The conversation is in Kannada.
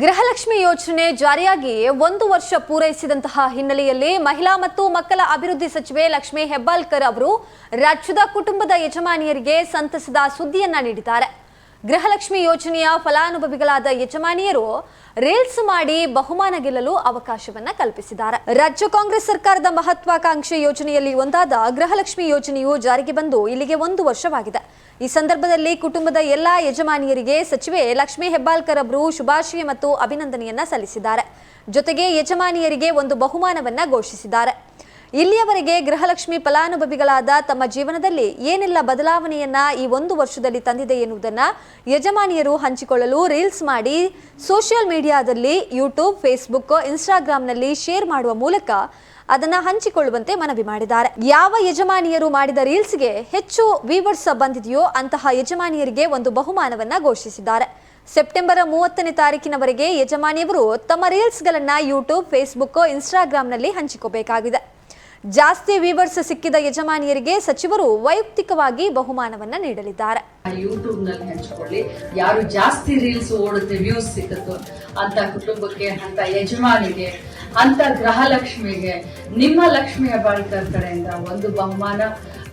ಗೃಹಲಕ್ಷ್ಮಿ ಯೋಜನೆ ಜಾರಿಯಾಗಿ ಒಂದು ವರ್ಷ ಪೂರೈಸಿದಂತಹ ಹಿನ್ನೆಲೆಯಲ್ಲಿ ಮಹಿಳಾ ಮತ್ತು ಮಕ್ಕಳ ಅಭಿವೃದ್ಧಿ ಸಚಿವೆ ಲಕ್ಷ್ಮೀ ಹೆಬ್ಬಾಳ್ಕರ್ ಅವರು ರಾಜ್ಯದ ಕುಟುಂಬದ ಯಜಮಾನಿಯರಿಗೆ ಸಂತಸದ ಸುದ್ದಿಯನ್ನ ನೀಡಿದ್ದಾರೆ. ಗೃಹಲಕ್ಷ್ಮಿ ಯೋಜನೆಯ ಫಲಾನುಭವಿಗಳಾದ ಯಜಮಾನಿಯರು ರೀಲ್ಸ್ ಮಾಡಿ ಬಹುಮಾನ ಗೆಲ್ಲಲು ಅವಕಾಶವನ್ನ ಕಲ್ಪಿಸಿದ್ದಾರೆ. ರಾಜ್ಯ ಕಾಂಗ್ರೆಸ್ ಸರ್ಕಾರದ ಮಹತ್ವಾಕಾಂಕ್ಷಿ ಯೋಜನೆಯಲ್ಲಿ ಒಂದಾದ ಗೃಹಲಕ್ಷ್ಮಿ ಯೋಜನೆಯು ಜಾರಿಗೆ ಬಂದು ಇಲ್ಲಿಗೆ ಒಂದು ವರ್ಷವಾಗಿದೆ. ಈ ಸಂದರ್ಭದಲ್ಲಿ ಕುಟುಂಬದ ಎಲ್ಲಾ ಯಜಮಾನಿಯರಿಗೆ ಸಚಿವೆ ಲಕ್ಷ್ಮೀ ಹೆಬ್ಬಾಳ್ಕರ್ ಅವರು ಶುಭಾಶಯ ಮತ್ತು ಅಭಿನಂದನೆಯನ್ನ ಸಲ್ಲಿಸಿದ್ದಾರೆ. ಜೊತೆಗೆ ಯಜಮಾನಿಯರಿಗೆ ಒಂದು ಬಹುಮಾನವನ್ನ ಘೋಷಿಸಿದ್ದಾರೆ. ಇಲ್ಲಿಯವರೆಗೆ ಗೃಹಲಕ್ಷ್ಮಿ ಫಲಾನುಭವಿಗಳಾದ ತಮ್ಮ ಜೀವನದಲ್ಲಿ ಏನೆಲ್ಲ ಬದಲಾವಣೆಯನ್ನ ಈ ಒಂದು ವರ್ಷದಲ್ಲಿ ತಂದಿದೆ ಎನ್ನುವುದನ್ನು ಯಜಮಾನಿಯರು ಹಂಚಿಕೊಳ್ಳಲು ರೀಲ್ಸ್ ಮಾಡಿ ಸೋಷಿಯಲ್ ಮೀಡಿಯಾದಲ್ಲಿ ಯೂಟ್ಯೂಬ್, ಫೇಸ್ಬುಕ್, ಇನ್ಸ್ಟಾಗ್ರಾಂನಲ್ಲಿ ಶೇರ್ ಮಾಡುವ ಮೂಲಕ ಅದನ್ನ ಹಂಚಿಕೊಳ್ಳುವಂತೆ ಮನವಿ ಮಾಡಿದ್ದಾರೆ. ಯಾವ ಯಜಮಾನಿಯರು ಮಾಡಿದ ರೀಲ್ಸ್ಗೆ ಹೆಚ್ಚು ವೀವರ್ಸ್ ಬಂದಿದೆಯೋ ಅಂತಹ ಯಜಮಾನಿಯರಿಗೆ ಒಂದು ಬಹುಮಾನವನ್ನ ಘೋಷಿಸಿದ್ದಾರೆ. ಸೆಪ್ಟೆಂಬರ್ ಮೂವತ್ತನೇ ತಾರೀಕಿನವರೆಗೆ ಯಜಮಾನಿಯವರು ತಮ್ಮ ರೀಲ್ಸ್ಗಳನ್ನು ಯೂಟ್ಯೂಬ್, ಫೇಸ್ಬುಕ್, ಇನ್ಸ್ಟಾಗ್ರಾಂನಲ್ಲಿ ಹಂಚಿಕೋಬೇಕಾಗಿದೆ. ಜಾಸ್ತಿ ವ್ಯೂವರ್ಸ್ ಸಿಕ್ಕಿದ ಯಜಮಾನಿಯರಿಗೆ ಸಚಿವರು ವೈಯಕ್ತಿಕವಾಗಿ ಬಹುಮಾನವನ್ನ ನೀಡಲಿದ್ದಾರೆ. ಯೂಟ್ಯೂಬ್ನಲ್ಲಿ ಹಂಚಿಕೊಳ್ಳಿ. ಯಾರು ಜಾಸ್ತಿ ರೀಲ್ಸ್ ಓಡುತ್ತೆ ವ್ಯೂಸ್ ಸಿಕ್ಕುತ್ತೋ ಅಂತ ಕುಟುಂಬಕ್ಕೆ, ಅಂತ ಯಜಮಾನಿಗೆ, ಅಂತ ಗೃಹಲಕ್ಷ್ಮಿಗೆ, ನಿಮ್ಮ ಲಕ್ಷ್ಮಿ ಹೆಬ್ಬಾಳ್ಕರ್ ಕಡೆಯಿಂದ ಒಂದು ಬಹುಮಾನ.